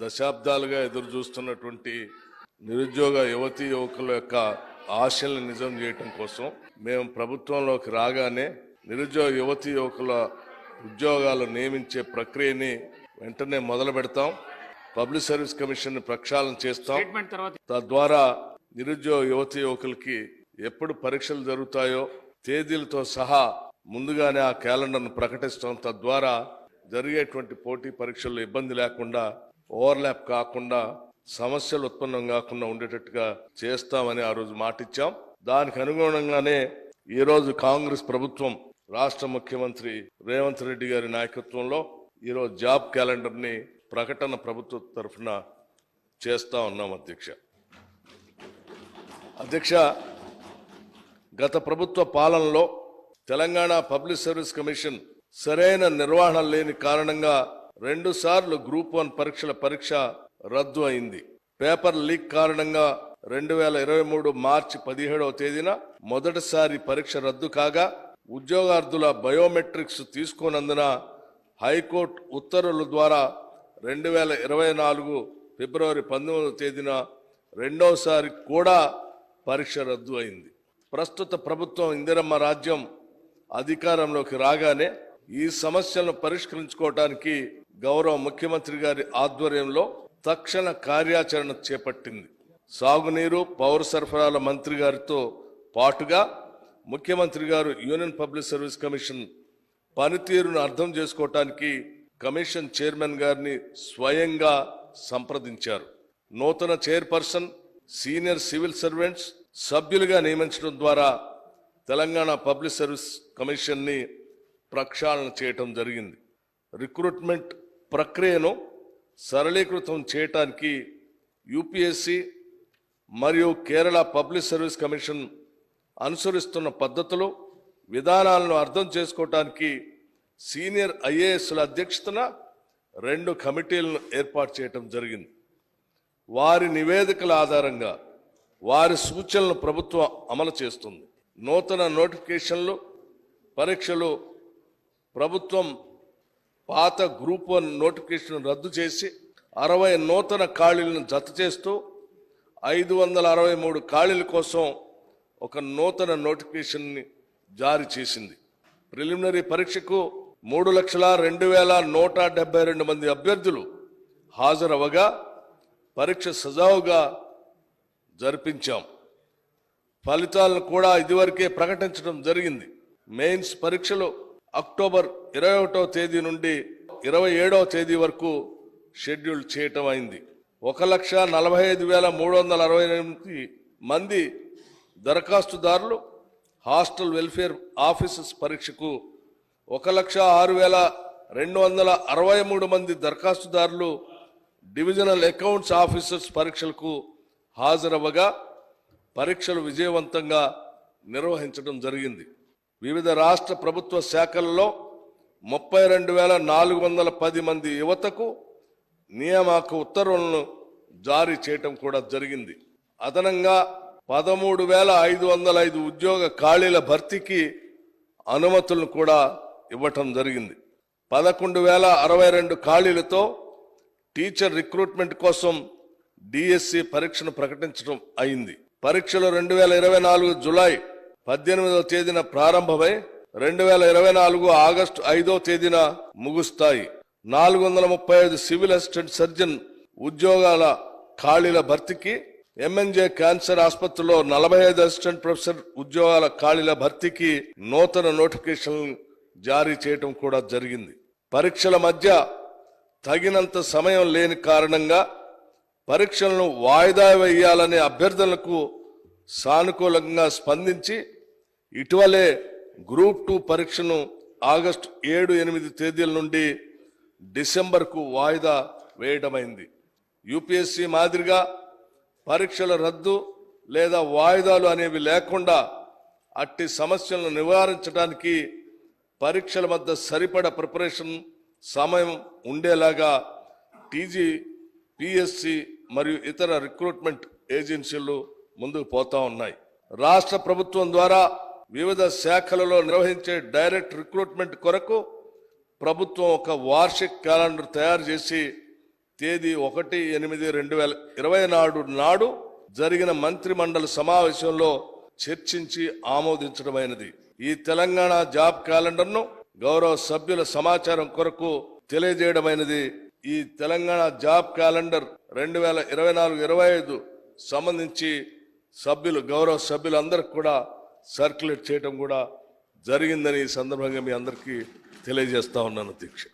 దశాబ్దాలుగా ఎదురు చూస్తున్నటువంటి నిరుద్యోగ యువతి యువకుల యొక్క ఆశల్ని నిజం చేయటం కోసం మేము ప్రభుత్వంలోకి రాగానే నిరుద్యోగ యువతి యువకుల ఉద్యోగాలు నియమించే ప్రక్రియని వెంటనే మొదలు పెడతాం. పబ్లిక్ సర్వీస్ కమిషన్ ప్రక్షాళన చేస్తాం. తద్వారా నిరుద్యోగ యువతి యువకులకి ఎప్పుడు పరీక్షలు జరుగుతాయో తేదీలతో సహా ముందుగానే ఆ క్యాలెండర్ను ప్రకటిస్తాం. తద్వారా జరిగేటువంటి పోటీ పరీక్షల్లో ఇబ్బంది లేకుండా ఓవర్లాప్ కాకుండా సమస్యలు ఉత్పన్నం కాకుండా ఉండేటట్టుగా చేస్తామని ఆ రోజు మాటిచ్చాం. దానికి అనుగుణంగానే ఈ రోజు కాంగ్రెస్ ప్రభుత్వం రాష్ట్ర ముఖ్యమంత్రి రేవంత్ రెడ్డి గారి నాయకత్వంలో ఈరోజు జాబ్ క్యాలెండర్ని ప్రకటన ప్రభుత్వ తరఫున చేస్తా ఉన్నాం అధ్యక్ష. అధ్యక్ష గత ప్రభుత్వ పాలనలో తెలంగాణ పబ్లిక్ సర్వీస్ కమిషన్ సరైన నిర్వహణ లేని కారణంగా రెండు సార్లు గ్రూప్ వన్ పరీక్షల పరీక్ష రద్దు అయింది. పేపర్ లీక్ కారణంగా రెండు వేల ఇరవై మూడు మార్చి పదిహేడవ తేదీన మొదటిసారి పరీక్ష రద్దు కాగా ఉద్యోగార్థుల బయోమెట్రిక్స్ తీసుకోనందున హైకోర్టు ఉత్తర్వుల ద్వారా రెండు వేల ఇరవై నాలుగు ఫిబ్రవరి పంతొమ్మిదవ తేదీన రెండవసారి కూడా పరీక్ష రద్దు అయింది. ప్రస్తుత ప్రభుత్వం ఇందిరమ్మ రాజ్యం అధికారంలోకి రాగానే ఈ సమస్యలను పరిష్కరించుకోవటానికి గౌరవ ముఖ్యమంత్రి గారి ఆధ్వర్యంలో తక్షణ కార్యాచరణ చేపట్టింది. సాగునీరు పౌర సరఫరాల మంత్రి గారితో పాటుగా ముఖ్యమంత్రి గారు యూనియన్ పబ్లిక్ సర్వీస్ కమిషన్ పనితీరును అర్థం చేసుకోవటానికి కమిషన్ చైర్మన్ గారిని స్వయంగా సంప్రదించారు. నూతన చైర్పర్సన్ సీనియర్ సివిల్ సర్వెంట్స్ సభ్యులుగా నియమించడం ద్వారా తెలంగాణ పబ్లిక్ సర్వీస్ కమిషన్ని ప్రక్షాళన చేయటం జరిగింది. రిక్రూట్మెంట్ ప్రక్రియను సరళీకృతం చేయటానికి యూపీఎస్సి మరియు కేరళ పబ్లిక్ సర్వీస్ కమిషన్ అనుసరిస్తున్న పద్ధతులు విధానాలను అర్థం చేసుకోవటానికి సీనియర్ ఐఏఎస్ల అధ్యక్షతన రెండు కమిటీలను ఏర్పాటు చేయటం జరిగింది. వారి నివేదికల ఆధారంగా వారి సూచనలను ప్రభుత్వం అమలు చేస్తుంది. నూతన నోటిఫికేషన్లు పరీక్షలు ప్రభుత్వం పాత గ్రూప్ వన్ నోటిఫికేషన్ రద్దు చేసి అరవై నూతన ఖాళీలను జత చేస్తూ ఐదు వందల అరవై మూడు ఖాళీల కోసం ఒక నూతన నోటిఫికేషన్ని జారీ చేసింది. ప్రిలిమినరీ పరీక్షకు మూడు లక్షల రెండు వేల నూట డెబ్బై రెండు మంది అభ్యర్థులు హాజరవగా పరీక్ష సజావుగా జరిపించాం. ఫలితాలను కూడా ఇదివరకే ప్రకటించడం జరిగింది. మెయిన్స్ పరీక్షలో అక్టోబర్ ఇరవై ఒకటవ తేదీ నుండి ఇరవై ఏడవ తేదీ వరకు షెడ్యూల్ చేయటం అయింది. ఒక లక్ష నలభై ఐదు వేల మూడు వందల అరవై ఎనిమిది మంది దరఖాస్తుదారులు హాస్టల్ వెల్ఫేర్ ఆఫీసర్స్ పరీక్షకు ఒక లక్ష ఆరు వేల రెండు వందల అరవై మూడు మంది దరఖాస్తుదారులు డివిజనల్ అకౌంట్స్ ఆఫీసర్స్ పరీక్షలకు హాజరవ్వగా పరీక్షలు విజయవంతంగా నిర్వహించడం జరిగింది. వివిధ రాష్ట్ర ప్రభుత్వ శాఖల్లో ముప్పై రెండు వేల నాలుగు వందల పది మంది యువతకు నియామక ఉత్తర్వులను జారీ చేయటం కూడా జరిగింది. అదనంగా పదమూడు వేల ఐదు వందల ఐదు ఉద్యోగ ఖాళీల భర్తీకి అనుమతులను కూడా ఇవ్వటం జరిగింది. పదకొండు వేల అరవై రెండు ఖాళీలతో టీచర్ రిక్రూట్మెంట్ కోసం డిఎస్సి పరీక్షను ప్రకటించడం అయింది. పరీక్షలు రెండు వేల ఇరవై నాలుగు జులై పద్దెనిమిదవ తేదీన ప్రారంభమై రెండు వేల ఇరవై నాలుగు ఆగస్టు ఐదవ తేదీన ముగుస్తాయి. నాలుగు వందల ముప్పై ఐదు సివిల్ అసిస్టెంట్ సర్జన్ ఉద్యోగాల ఖాళీల భర్తీకి ఎంఎన్జే క్యాన్సర్ ఆసుపత్రిలో నలభై ఐదు అసిస్టెంట్ ప్రొఫెసర్ ఉద్యోగాల ఖాళీల భర్తీకి నూతన నోటిఫికేషన్ జారీ చేయటం కూడా జరిగింది. పరీక్షల మధ్య తగినంత సమయం లేని కారణంగా పరీక్షలను వాయిదా వేయాలనే అభ్యర్థనలకు సానుకూలంగా స్పందించి ఇటీవలే గ్రూప్ టూ పరీక్షను ఆగస్టు ఏడు ఎనిమిది తేదీల నుండి డిసెంబర్కు వాయిదా వేయడమైంది యూపీఎస్సీ మాదిరిగా పరీక్షల రద్దు లేదా వాయిదాలు అనేవి లేకుండా అట్టి సమస్యలను నివారించడానికి పరీక్షల మధ్య సరిపడ ప్రిపరేషన్ సమయం ఉండేలాగా టీజీ పిఎస్సి మరియు ఇతర రిక్రూట్మెంట్ ఏజెన్సీలు ముందుకు పోతా ఉన్నాయి. రాష్ట్ర ప్రభుత్వం ద్వారా వివిధ శాఖలలో నిర్వహించే డైరెక్ట్ రిక్రూట్మెంట్ కొరకు ప్రభుత్వం ఒక వార్షిక క్యాలెండర్ తయారు చేసి తేదీ ఒకటి ఎనిమిది రెండు వేల ఇరవై నాడు నాడు జరిగిన మంత్రి మండలి సమావేశంలో చర్చించి ఆమోదించడమైనది. ఈ తెలంగాణ జాబ్ క్యాలెండర్ను గౌరవ సభ్యుల సమాచారం కొరకు తెలియజేయడమైనది. ఈ తెలంగాణ జాబ్ క్యాలెండర్ రెండు వేల ఇరవై నాలుగు ఇరవై ఐదు సంబంధించి సభ్యులు గౌరవ సభ్యులందరికి కూడా సర్క్యులేట్ చేయడం కూడా జరిగిందని ఈ సందర్భంగా మీ అందరికీ తెలియజేస్తా ఉన్నాను దీక్ష.